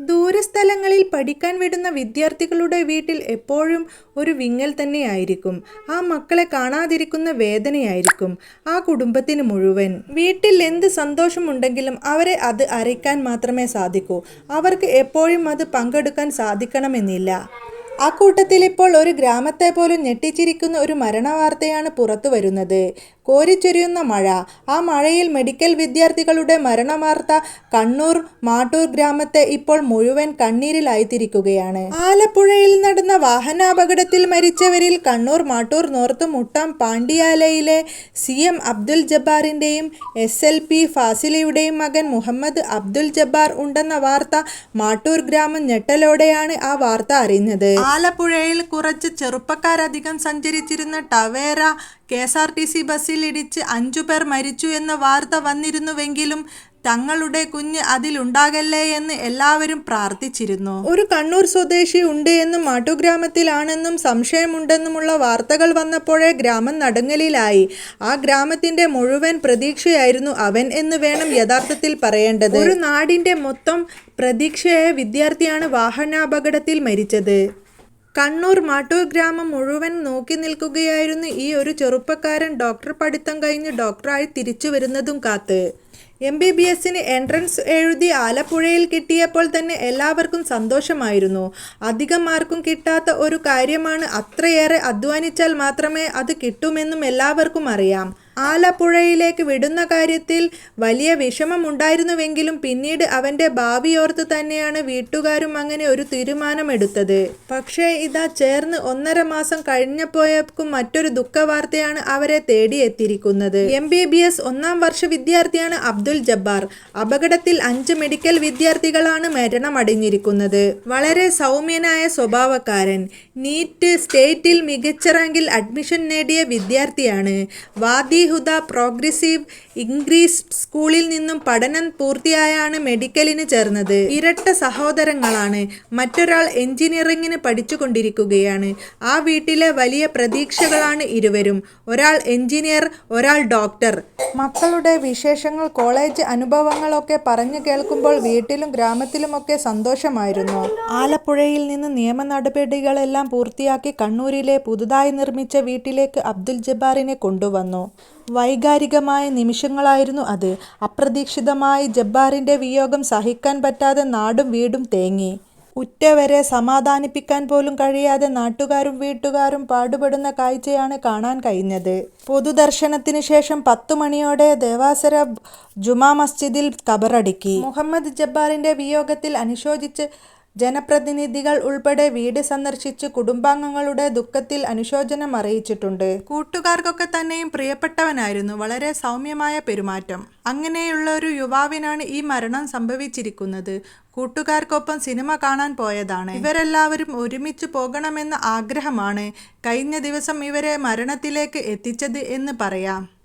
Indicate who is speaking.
Speaker 1: ദൂരസ്ഥലങ്ങളിൽ പഠിക്കാൻ വിടുന്ന വിദ്യാർത്ഥികളുടെ വീട്ടിൽ എപ്പോഴും ഒരു വിങ്ങൽ തന്നെയായിരിക്കും. ആ മക്കളെ കാണാതിരിക്കുന്ന വേദനയായിരിക്കും ആ കുടുംബത്തിന് മുഴുവൻ. വീട്ടിൽ എന്ത് സന്തോഷമുണ്ടെങ്കിലും അവരെ അത് അറിയിക്കാൻ മാത്രമേ സാധിക്കൂ. അവർക്ക് എപ്പോഴും അത് പങ്കെടുക്കാൻ സാധിക്കണമെന്നില്ല. ആ കൂട്ടത്തിൽ ഇപ്പോൾ ഒരു ഗ്രാമത്തെ പോലും ഞെട്ടിച്ചിരിക്കുന്ന ഒരു മരണവാർത്തയാണ് പുറത്തു വരുന്നത് കോരിച്ചൊരിയുന്ന മഴ. ആ മഴയിൽ മെഡിക്കൽ വിദ്യാർത്ഥികളുടെ മരണവാർത്ത കണ്ണൂർ മാട്ടൂർ ഗ്രാമത്തെ ഇപ്പോൾ മുഴുവൻ കണ്ണീരിലായിത്തിരിക്കുകയാണ് ആലപ്പുഴയിൽ നടന്ന വാഹനാപകടത്തിൽ മരിച്ചവരിൽ കണ്ണൂർ മാട്ടൂർ നോർത്ത് മുട്ടം പാണ്ടിയാലയിലെ സി എം അബ്ദുൽ ജബ്ബാറിന്റെയും എസ് എൽ പി ഫാസിലയുടെയും മകൻ മുഹമ്മദ് അബ്ദുൽ ജബ്ബാർ ഉണ്ടെന്ന വാർത്ത മാട്ടൂർ ഗ്രാമം ഞെട്ടലോടെയാണ് ആ വാർത്ത അറിഞ്ഞത് ആലപ്പുഴയിൽ കുറച്ച് ചെറുപ്പക്കാരധികം സഞ്ചരിച്ചിരുന്ന Tavera K S R T C ബസ്സിൽ ഇടിച്ച് അഞ്ചു പേർ മരിച്ചു എന്ന വാർത്ത വന്നിരുന്നുവെങ്കിലും തങ്ങളുടെ കുഞ്ഞ് അതിലുണ്ടാകല്ലേ എന്ന് എല്ലാവരും പ്രാർത്ഥിച്ചിരുന്നു. ഒരു കണ്ണൂർ സ്വദേശി ഉണ്ട് എന്നും മാട്ടുഗ്രാമത്തിലാണെന്നും സംശയമുണ്ടെന്നുമുള്ള വാർത്തകൾ വന്നപ്പോഴേ ഗ്രാമം നടുങ്ങലിലായി. ആ ഗ്രാമത്തിന്റെ മുഴുവൻ പ്രതീക്ഷയായിരുന്നു അവൻ എന്ന് വേണം യഥാർത്ഥത്തിൽ പറയേണ്ടത്. ഒരു നാടിന്റെ മൊത്തം പ്രതീക്ഷയായ വിദ്യാർത്ഥിയാണ് വാഹനാപകടത്തിൽ മരിച്ചത്. കണ്ണൂർ മാട്ടൂർ ഗ്രാമം മുഴുവൻ നോക്കി നിൽക്കുകയായിരുന്നു ഈ ഒരു ചെറുപ്പക്കാരൻ. ഡോക്ടർ പഠിത്തം കഴിഞ്ഞ് ഡോക്ടറായി തിരിച്ചു വരുന്നതും കാത്ത്. എം ബി ബി എസിന് എൻട്രൻസ് എഴുതി ആലപ്പുഴയിൽ കിട്ടിയപ്പോൾ തന്നെ എല്ലാവർക്കും സന്തോഷമായിരുന്നു. അധികം മാർക്കും കിട്ടാത്ത ഒരു കാര്യമാണ് അത്രയേറെ അധ്വാനിച്ചാൽ മാത്രമേ അത് കിട്ടുമെന്നും എല്ലാവർക്കും അറിയാം. ആലപ്പുഴയിലേക്ക് വിടുന്ന കാര്യത്തിൽ വലിയ വിഷമമുണ്ടായിരുന്നുവെങ്കിലും പിന്നീട് അവന്റെ ഭാവിയോർത്ത് തന്നെയാണ് വീട്ടുകാരും അങ്ങനെ ഒരു തീരുമാനമെടുത്തത്. പക്ഷേ ഇതാ ചേർന്ന് ഒന്നര മാസം കഴിഞ്ഞപ്പോയേക്കും മറ്റൊരു ദുഃഖവാർത്തയാണ് അവരെ തേടിയെത്തിയിരിക്കുന്നത്. എം ബി ബി എസ് ഒന്നാം വർഷ വിദ്യാർത്ഥിയാണ് അബ്ദുൽ ജബ്ബാർ. അപകടത്തിൽ അഞ്ച് മെഡിക്കൽ വിദ്യാർത്ഥികളാണ് മരണമടഞ്ഞിരിക്കുന്നത്. വളരെ സൗമ്യനായ സ്വഭാവക്കാരൻ. നീറ്റ് സ്റ്റേറ്റിൽ മികച്ച റാങ്കിൽ അഡ്മിഷൻ നേടിയ വിദ്യാർത്ഥിയാണ്. വാദി ഹുദ പ്രോഗ്രസീവ് ഇംഗ്ലീഷ് സ്കൂളിൽ നിന്നും പഠനം പൂർത്തിയായാണ് മെഡിക്കലിന് ചേർന്നത്. ഇരട്ട സഹോദരങ്ങളാണ്. മറ്റൊരാൾ എഞ്ചിനീയറിംഗിന് പഠിച്ചുകൊണ്ടിരിക്കുകയാണ്. ആ വീട്ടിലെ വലിയ പ്രതീക്ഷകളാണ് ഇരുവരും. ഒരാൾ എഞ്ചിനീയർ ഒരാൾ ഡോക്ടർ. മക്കളുടെ വിശേഷങ്ങൾ കോളേജ് അനുഭവങ്ങളൊക്കെ പറഞ്ഞു കേൾക്കുമ്പോൾ വീട്ടിലും ഗ്രാമത്തിലുമൊക്കെ സന്തോഷമായിരുന്നു. ആലപ്പുഴയിൽ നിന്ന് നിയമ നടപടികളെല്ലാം പൂർത്തിയാക്കി കണ്ണൂരിലെ പുതുതായി നിർമ്മിച്ച വീട്ടിലേക്ക് അബ്ദുൽ ജബ്ബാറിനെ കൊണ്ടുവന്നു. വൈകാരികമായ നിമിഷങ്ങളായിരുന്നു അത്. അപ്രതീക്ഷിതമായി ജബ്ബാറിന്റെ വിയോഗം സഹിക്കാൻ പറ്റാതെ നാടും വീടും തേങ്ങി. ഉറ്റവരെ സമാധാനിപ്പിക്കാൻ പോലും കഴിയാതെ നാട്ടുകാരും വീട്ടുകാരും പാടുപെടുന്ന കാഴ്ചയാണ് കാണാൻ കഴിഞ്ഞത്. പൊതുദർശനത്തിന് ശേഷം പത്തു മണിയോടെ ദേവാസര ജുമാ മസ്ജിദിൽ കബറടക്കി. മുഹമ്മദ് ജബ്ബാറിന്റെ വിയോഗത്തിൽ അനുശോചിച്ച് ജനപ്രതിനിധികൾ ഉൾപ്പെടെ വീട് സന്ദർശിച്ച് കുടുംബാംഗങ്ങളുടെ ദുഃഖത്തിൽ അനുശോചനം അറിയിച്ചിട്ടുണ്ട്. കൂട്ടുകാർക്കൊക്കെ തന്നെയും പ്രിയപ്പെട്ടവനായിരുന്നു. വളരെ സൗമ്യമായ പെരുമാറ്റം. അങ്ങനെയുള്ള ഒരു യുവാവിനാണ് ഈ മരണം സംഭവിച്ചിരിക്കുന്നത്. കൂട്ടുകാർക്കൊപ്പം സിനിമ കാണാൻ പോയതാണ്. ഇവരെല്ലാവരും ഒരുമിച്ച് പോകണമെന്ന ആഗ്രഹമാണ്. കഴിഞ്ഞ ദിവസം ഇവരെ മരണത്തിലേക്ക് എത്തിച്ചത് എന്ന് പറയാം.